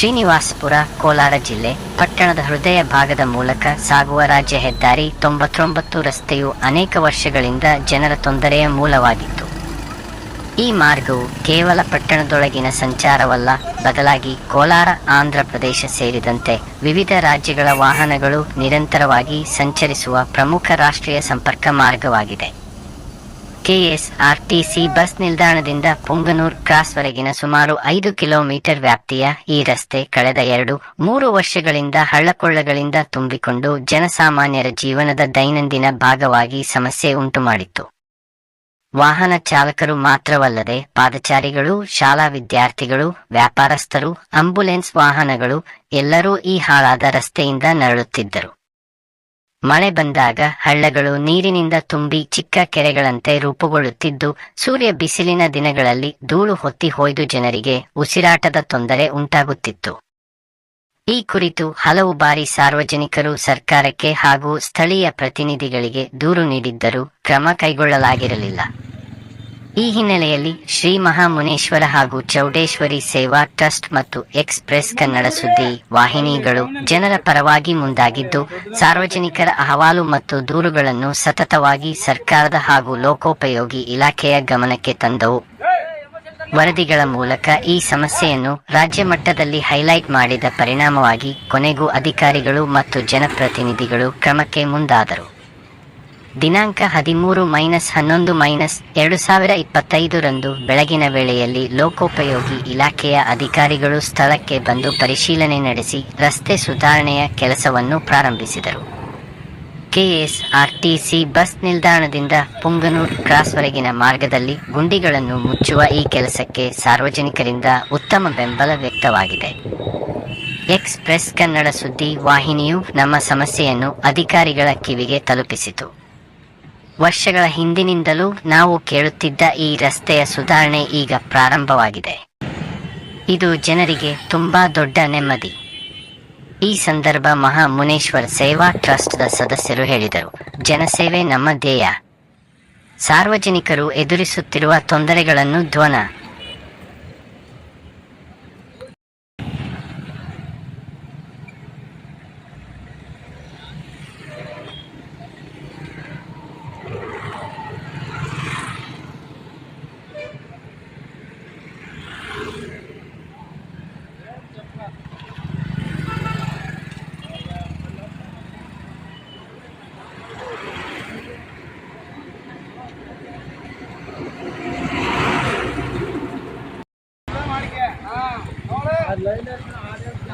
ಶ್ರೀನಿವಾಸಪುರ, ಕೋಲಾರ ಜಿಲ್ಲೆ, ಪಟ್ಟಣದ ಹೃದಯ ಭಾಗದ ಮೂಲಕ ಸಾಗುವ ರಾಜ್ಯ ಹೆದ್ದಾರಿ ತೊಂಬತ್ತೊಂಬತ್ತು ರಸ್ತೆಯು ಅನೇಕ ವರ್ಷಗಳಿಂದ ಜನರ ತೊಂದರೆಯ ಮೂಲವಾಗಿತ್ತು. ಈ ಮಾರ್ಗವು ಕೇವಲ ಪಟ್ಟಣದೊಳಗಿನ ಸಂಚಾರವಲ್ಲ, ಬದಲಾಗಿ ಕೋಲಾರ, ಆಂಧ್ರ ಪ್ರದೇಶ ಸೇರಿದಂತೆ ವಿವಿಧ ರಾಜ್ಯಗಳ ವಾಹನಗಳು ನಿರಂತರವಾಗಿ ಸಂಚರಿಸುವ ಪ್ರಮುಖ ರಾಷ್ಟ್ರೀಯ ಸಂಪರ್ಕ ಮಾರ್ಗವಾಗಿದೆ. ಕೆಎಸ್ಆರ್ಟಿಸಿ ಬಸ್ ನಿಲ್ದಾಣದಿಂದ ಪುಂಗನೂರ್ ಕ್ರಾಸ್ವರೆಗಿನ ಸುಮಾರು ಐದು ಕಿಲೋಮೀಟರ್ ವ್ಯಾಪ್ತಿಯ ಈ ರಸ್ತೆ ಕಳೆದ ಎರಡು, ಮೂರು ವರ್ಷಗಳಿಂದ ಹಳ್ಳಕೊಳ್ಳಗಳಿಂದ ತುಂಬಿಕೊಂಡು ಜನಸಾಮಾನ್ಯರ ಜೀವನದ ದೈನಂದಿನ ಭಾಗವಾಗಿ ಸಮಸ್ಯೆ ಉಂಟುಮಾಡಿತ್ತು. ವಾಹನ ಚಾಲಕರು ಮಾತ್ರವಲ್ಲದೆ ಪಾದಚಾರಿಗಳು, ಶಾಲಾ ವಿದ್ಯಾರ್ಥಿಗಳು, ವ್ಯಾಪಾರಸ್ಥರು ಆಂಬ್ಯುಲೆನ್ಸ್ ವಾಹನಗಳು ಎಲ್ಲರೂ ಈ ಹಾಳಾದ ರಸ್ತೆಯಿಂದ ನರಳುತ್ತಿದ್ದರು. ಮಳೆ ಬಂದಾಗ ಹಳ್ಳಗಳು ನೀರಿನಿಂದ ತುಂಬಿ ಚಿಕ್ಕ ಕೆರೆಗಳಂತೆ ರೂಪುಗೊಳ್ಳುತ್ತಿದ್ದು, ಸೂರ್ಯ ಬಿಸಿಲಿನ ದಿನಗಳಲ್ಲಿ ಧೂಳು ಹೊತ್ತಿ ಹೊಯ್ದು ಜನರಿಗೆ ಉಸಿರಾಟದ ತೊಂದರೆ ಉಂಟಾಗುತ್ತಿತ್ತು. ಈ ಕುರಿತು ಹಲವು ಬಾರಿ ಸಾರ್ವಜನಿಕರು ಸರ್ಕಾರಕ್ಕೆ ಹಾಗೂ ಸ್ಥಳೀಯ ಪ್ರತಿನಿಧಿಗಳಿಗೆ ದೂರು ನೀಡಿದ್ದರೂ ಕ್ರಮ ಕೈಗೊಳ್ಳಲಾಗಿರಲಿಲ್ಲ. ಈ ಹಿನ್ನೆಲೆಯಲ್ಲಿ ಶ್ರೀ ಮಹಾಮುನೇಶ್ವರ ಹಾಗೂ ಚೌಡೇಶ್ವರಿ ಸೇವಾ ಟ್ರಸ್ಟ್ ಮತ್ತು ಎಕ್ಸ್ಪ್ರೆಸ್ ಕನ್ನಡ ಸುದ್ದಿ ವಾಹಿನಿಗಳು ಜನರ ಪರವಾಗಿ ಮುಂದಾಗಿದ್ದು, ಸಾರ್ವಜನಿಕರ ಅಹವಾಲು ಮತ್ತು ದೂರುಗಳನ್ನು ಸತತವಾಗಿ ಸರ್ಕಾರದ ಹಾಗೂ ಲೋಕೋಪಯೋಗಿ ಇಲಾಖೆಯ ಗಮನಕ್ಕೆ ತಂದವು. ವರದಿಗಳ ಮೂಲಕ ಈ ಸಮಸ್ಯೆಯನ್ನು ರಾಜ್ಯ ಮಟ್ಟದಲ್ಲಿ ಹೈಲೈಟ್ ಮಾಡಿದ ಪರಿಣಾಮವಾಗಿ ಕೊನೆಗೂ ಅಧಿಕಾರಿಗಳು ಮತ್ತು ಜನಪ್ರತಿನಿಧಿಗಳು ಕ್ರಮಕ್ಕೆ ಮುಂದಾದರು. ದಿನಾಂಕ ಹದಿಮೂರು ಮೈನಸ್ ಹನ್ನೊಂದು ಮೈನಸ್ ಎರಡು ಸಾವಿರ ಇಪ್ಪತ್ತೈದರಂದು ಬೆಳಗಿನ ವೇಳೆಯಲ್ಲಿ ಲೋಕೋಪಯೋಗಿ ಇಲಾಖೆಯ ಅಧಿಕಾರಿಗಳು ಸ್ಥಳಕ್ಕೆ ಬಂದು ಪರಿಶೀಲನೆ ನಡೆಸಿ ರಸ್ತೆ ಸುಧಾರಣೆಯ ಕೆಲಸವನ್ನು ಪ್ರಾರಂಭಿಸಿದರು. ಕೆಎಸ್ಆರ್ಟಿಸಿ ಬಸ್ ನಿಲ್ದಾಣದಿಂದ ಪುಂಗನೂರ್ ಕ್ರಾಸ್ವರೆಗಿನ ಮಾರ್ಗದಲ್ಲಿ ಗುಂಡಿಗಳನ್ನು ಮುಚ್ಚುವ ಈ ಕೆಲಸಕ್ಕೆ ಸಾರ್ವಜನಿಕರಿಂದ ಉತ್ತಮ ಬೆಂಬಲ ವ್ಯಕ್ತವಾಗಿದೆ. ಎಕ್ಸ್ಪ್ರೆಸ್ ಕನ್ನಡ ಸುದ್ದಿ ವಾಹಿನಿಯು ನಮ್ಮ ಸಮಸ್ಯೆಯನ್ನು ಅಧಿಕಾರಿಗಳ ಕಿವಿಗೆ ತಲುಪಿಸಿತು. ವರ್ಷಗಳ ಹಿಂದಿನಿಂದಲೂ ನಾವು ಕೇಳುತ್ತಿದ್ದ ಈ ರಸ್ತೆಯ ಸುಧಾರಣೆ ಈಗ ಪ್ರಾರಂಭವಾಗಿದೆ. ಇದು ಜನರಿಗೆ ತುಂಬಾ ದೊಡ್ಡ ನೆಮ್ಮದಿ. ಈ ಸಂದರ್ಭ ಮಹಾ ಮುನೇಶ್ವರ್ ಸೇವಾ ಟ್ರಸ್ಟ್ದ ಸದಸ್ಯರು ಹೇಳಿದರು. ಜನಸೇವೆ ನಮ್ಮ ಧ್ಯೇಯ. ಸಾರ್ವಜನಿಕರು ಎದುರಿಸುತ್ತಿರುವ ತೊಂದರೆಗಳನ್ನು ಧ್ವನ. Line audience